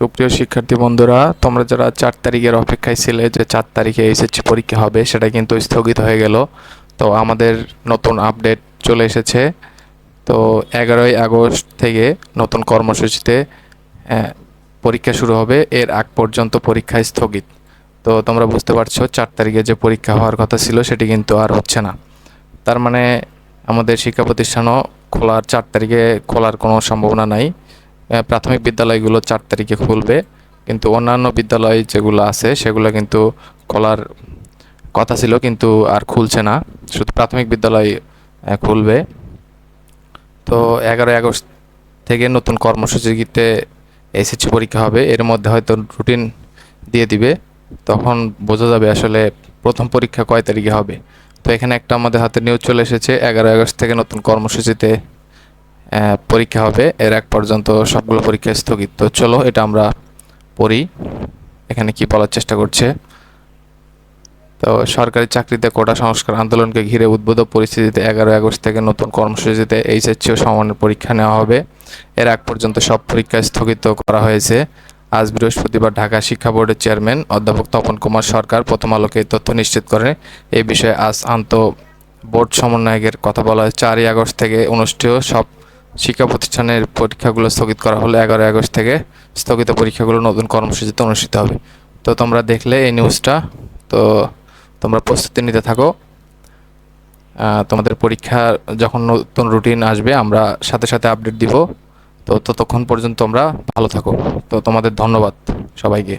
সুপ্রিয় শিক্ষার্থী বন্ধুরা, তোমরা যারা চার তারিখের অপেক্ষায় ছিলে যে চার তারিখে এসএসসি পরীক্ষা হবে, সেটা কিন্তু স্থগিত হয়ে গেল। তো আমাদের নতুন আপডেট চলে এসেছে। তো এগারোই আগস্ট থেকে নতুন কর্মসূচিতে পরীক্ষা শুরু হবে। এর আগ পর্যন্ত পরীক্ষা স্থগিত। তো তোমরা বুঝতে পারছ, চার তারিখে যে পরীক্ষা হওয়ার কথা ছিল, সেটি কিন্তু আর হচ্ছে না। তার মানে আমাদের শিক্ষা প্রতিষ্ঠানও খোলার, চার তারিখে খোলার কোনো সম্ভাবনা নাই। প্রাথমিক বিদ্যালয়গুলো চার তারিখে খুলবে। কিন্তু অন্যান্য বিদ্যালয় যেগুলো আছে, সেগুলো কিন্তু খোলার কথা ছিল, কিন্তু আর খুলছে না। শুধু প্রাথমিক বিদ্যালয় খুলবে। তো এগারোই আগস্ট থেকে নতুন কর্মসূচিতে এসএসসি পরীক্ষা হবে। এর মধ্যে হয়তো রুটিন দিয়ে দিবে। তখন বোঝা যাবে আসলে প্রথম পরীক্ষা কয় তারিখে হবে। তো এখানে একটা আমাদের হাতে নিউজ চলে এসেছে, এগারোই আগস্ট থেকে নতুন কর্মসূচিতে পরীক্ষা হবে। এর এক পর্যন্ত সবগুলো পরীক্ষা স্থগিত। তো চলো, এটা আমরা পড়ি। এখানে কি বলার চেষ্টা করছে? তো সরকারি চাকরিতে কোটা সংস্কার আন্দোলনকে ঘিরে উদ্ভূত পরিস্থিতিতে এগারোই আগস্ট থেকে নতুন কর্মসূচিতে এইচএসসি ও সমানের পরীক্ষা নেওয়া হবে। এর আগ পর্যন্ত সব পরীক্ষা স্থগিত করা হয়েছে। আজ বৃহস্পতিবার ঢাকা শিক্ষা বোর্ডের চেয়ারম্যান অধ্যাপক তপন কুমার সরকার প্রথম আলোকে তথ্য নিশ্চিত করে এই বিষয়ে আজ আন্ত বোর্ড সমন্বয়কের কথা বলা হয়। চারই আগস্ট থেকে অনুষ্ঠেয় সব শিক্ষা প্রতিষ্ঠানের পরীক্ষাগুলো স্থগিত করা হলে এগারোই আগস্ট থেকে। স্থগিত পরীক্ষাগুলো নতুন কর্মসূচিতে অনুষ্ঠিত হবে। তো তোমরা দেখলে এই নিউজটা। তো তোমরা প্রস্তুতি নিতে থাকো। তোমাদের পরীক্ষা যখন নতুন রুটিন আসবে, আমরা সাথে সাথে আপডেট দিব। তো ততক্ষণ পর্যন্ত তোমরা ভালো থাকো। তো তোমাদের ধন্যবাদ সবাইকে।